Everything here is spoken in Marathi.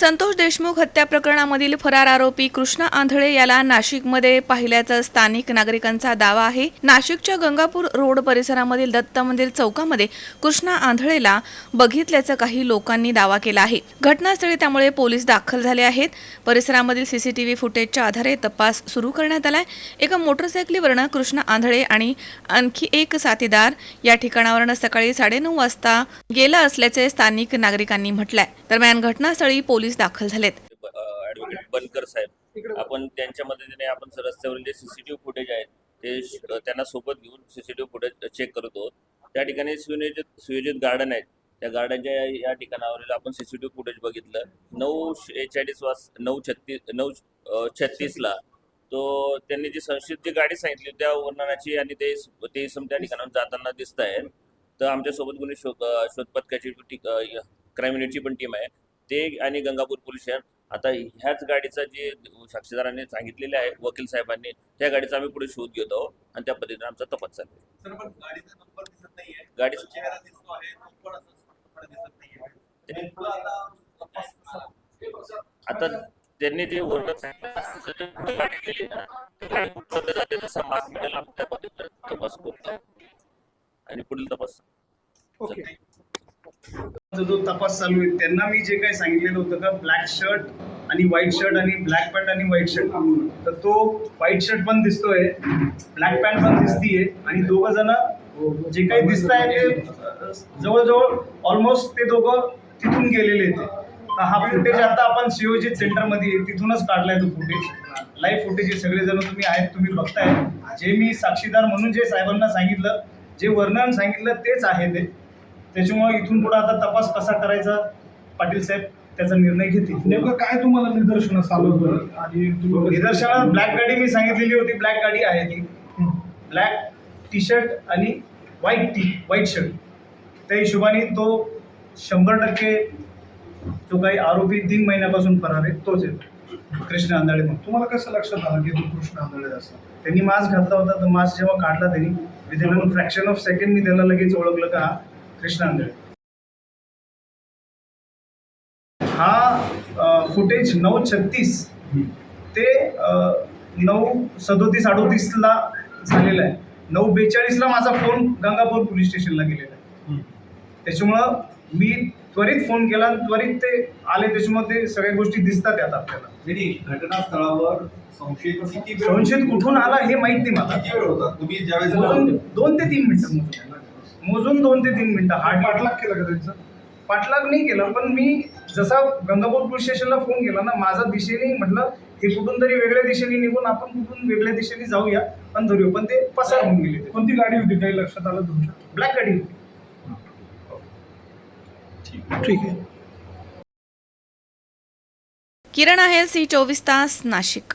संतोष देशमुख हत्या प्रकरणामधील फरार आरोपी कृष्णा आंधळे याला नाशिकमध्ये पाहिल्याचा स्थानिक नागरिकांचा दावा आहे. नाशिकच्या गंगापूर रोड परिसरामधील दत्त मंदिर चौकामध्ये कृष्णा आंधळेला बघितल्याचा काही लोकांनी दावा केला आहे. घटनास्थळी त्यामुळे पोलीस दाखल झाले आहेत. परिसरामधील सीसीटीव्ही फुटेजच्या आधारे तपास सुरू करण्यात आलाय. एका मोटरसायकलीवरनं कृष्णा आंधळे आणि आणखी एक साथीदार या ठिकाणावरनं सकाळी साडेनऊ वाजता गेला असल्याचे स्थानिक नागरिकांनी म्हटलंय. दरम्यान घटनास्थळी पोलीस दाखल झालेत. ॲडव्होकेट बनकर साहेब आपण त्यांच्या मदतीने आपण रस्त्यावरील जे सीसीटीव्ही फुटेज आहेत ते त्यांना सोबत घेऊन सीसीटीव्ही फुटेज चेक करत आहोत. त्या ठिकाणी सुयोजित सुयोजित गार्डन आहेत. त्या गार्डनच्या या- ठिकाणावरील आपण सीसीटीव्ही फुटेज बघितलं. नऊ एचाळीस वाज नऊ छत्तीस नऊ छत्तीसला तो त्यांनी जी संशयित जी गाडी सांगितली त्या वर्णनाची आणि ते ते इसम त्या ठिकाणावर जाताना दिसत आहेत तर आमच्यासोबत कोणी शोध अ, शोध पथकाची क्राईम युनिटची पण टीम आहे. ते आणि गंगापूर पोलीस स्टेशन. आता ह्याच गाडीचा जे साक्षीदारांनी सांगितलेले आहे वकील साहेबांनी त्या गाडीचा आम्ही पुढे शोध घेत आहोत आणि त्या पद्धतीने आमचा तपास चालू आहे. सर पण गाडीचा नंबर दिसत नाहीये. गाडी- चेहरा दिसतो आहे तो पण असं स्पष्टपणे दिसत नाहीये. नेमकं आता तपास कसा आता त्यांनी जे वर्णन तपास करतो. आणि पुढील तपास ओके. जो तपास चालू आहे त्यांना मी जे काही सांगितलेलं होतं का ब्लॅक शर्ट आणि व्हाईट शर्ट आणि ब्लॅक पॅन्ट आणि व्हाईट शर्ट तर तो व्हाईट शर्ट पण दिसतोय ब्लॅक पॅन्ट पण दिसतीये आणि दोघं जण जे काही दिसत आहे ते जवळजवळ ऑलमोस्ट ते दोघं तिथून गेलेले आहेत. तर हा फुटेज आता आपण सिओजी सेंटरमध्ये तिथूनच काढलाय तो फुटेज लाईव्ह फुटेज सगळे सगळेजण तुम्ही आहेत तुम्ही बघताय. जे मी साक्षीदार म्हणून जे साहेबांना सांगितलं जे वर्णन सांगितलं तेच आहे ते. त्याच्यामुळे इथून पुढे आता तपास कसा करायचा पाटील साहेब त्याचा निर्णय घेतील. नेमकं काय तुम्हाला निदर्शनास आलं होतं? आणि तुम्ही निदर्शनात ब्लॅक गाडी मी सांगितलेली होती ब्लॅक गाडी आहे ती. ब्लॅक टी शर्ट आणि व्हाईट टी व्हाईट शर्ट त्या हिशोबाने तो शंभर टक्के जो काही आरोपी तीन महिन्यापासून फरार आहे तोच आहे. कृष्ण आंधळे म्हणून. तुम्हाला कसं लक्षात आलं की तो कृष्ण आंधळे असं? त्यांनी मास्क घातला होता तर मास्क जेव्हा काढला त्यांनी विदिन फ्रॅक्शन ऑफ सेकंड मी त्याला लगेच ओळखलं का हा कृष्ण आंधळे हा फुटेज नऊ छत्तीस. ते नऊ सदोतीस अडोतीसला झालेला आहे. नऊ बेचाळीसला माझा फोन गंगापूर पोलीस स्टेशनला गेलेला आहे. त्याच्यामुळं मी त्वरित फोन केला आणि त्वरित ते आले त्याच्यामुळे ते सगळ्या गोष्टी दिसतात यात आपल्याला. घटनास्थळावर संशयित किती संशयित कुठून आला हे माहीत नाही मला. किती वेळ होता? तुम्ही ज्यावेळेस दोन ते तीन मिनिटं मोजून दोन ते तीन मिनिटं. हार्ड पाठलाग केला का त्यांचा? पाठलाग नाही केला पण मी जसा गंगापूर पोलीस स्टेशनला फोन केला ना माझा दिशेने म्हटलं हे कुठून तरी वेगळ्या दिशेने निघून आपण कुठून वेगळ्या दिशेने जाऊया आणि धरूया. पण ते पसार होऊन गेले कोणती गाडी होती? काही लक्षात आलं तुमच्या? ब्लॅक गाडी होती. ठीक आहे. किरण आहे सी चोवीस तास नाशिक.